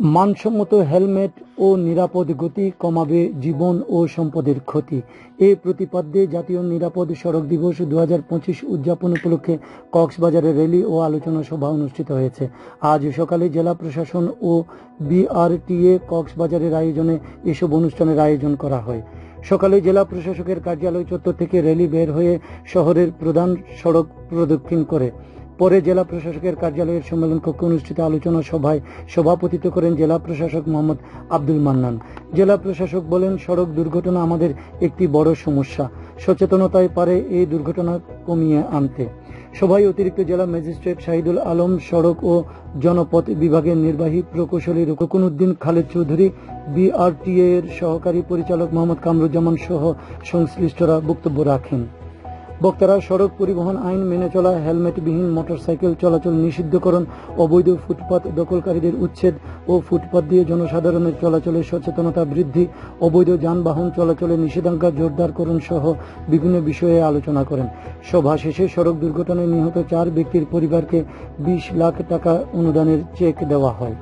মানসম্মত হেলমেট ও নিরাপদ গতি কমাবে জীবন ও সম্পদের ক্ষতি। এই প্রতিপাদ্যে জাতীয় নিরাপদ সড়ক দিবস দুহাজার পঁচিশ উদযাপন উপলক্ষে কক্সবাজারে র্যালি ও আলোচনা সভা অনুষ্ঠিত হয়েছে। আজ সকালে জেলা প্রশাসন ও বিআরটিএ কক্সবাজারের আয়োজনে এসব অনুষ্ঠানের আয়োজন করা হয়। সকালে জেলা প্রশাসকের কার্যালয় চত্বর থেকে র্যালি বের হয়ে শহরের প্রধান সড়ক প্রদক্ষিণ করে। পরে জেলা প্রশাসকের কার্যালয়ের সম্মেলন কক্ষে অনুষ্ঠিত আলোচনা সভায় সভাপতিত্ব করেন জেলা প্রশাসক মোহাম্মদ আব্দুল মান্নান। জেলা প্রশাসক বলেন, সড়ক দুর্ঘটনা আমাদের একটি বড় সমস্যা। সচেতনতায় পারে এই দুর্ঘটনা কমিয়ে আনতে। সভায় অতিরিক্ত জেলা ম্যাজিস্ট্রেট শাহিদুল আলম, সড়ক ও জনপথ বিভাগের নির্বাহী প্রকৌশলী রুকনুদ্দিন খালেদ চৌধুরী বিআরটিএ এর সহকারী পরিচালক মোহাম্মদ কামরুজ্জামান সহ সংশ্লিষ্টরা বক্তব্য রাখেন। বক্তারা সড়ক পরিবহন আইন মেনে চলা, হেলমেটবিহীন মোটরসাইকেল চলাচল নিষিদ্ধকরণ, অবৈধ ফুটপাত দখলকারীদের উচ্ছেদ ও ফুটপাত দিয়ে জনসাধারণের চলাচলে সচেতনতা বৃদ্ধি, অবৈধ যানবাহন চলাচলে নিষেধাজ্ঞা জোরদারকরণ সহ বিভিন্ন বিষয়ে আলোচনা করেন। সভা শেষে সড়ক দুর্ঘটনায় নিহত চার ব্যক্তির পরিবারকে বিশ লাখ টাকা অনুদানের চেক দেওয়া হয়।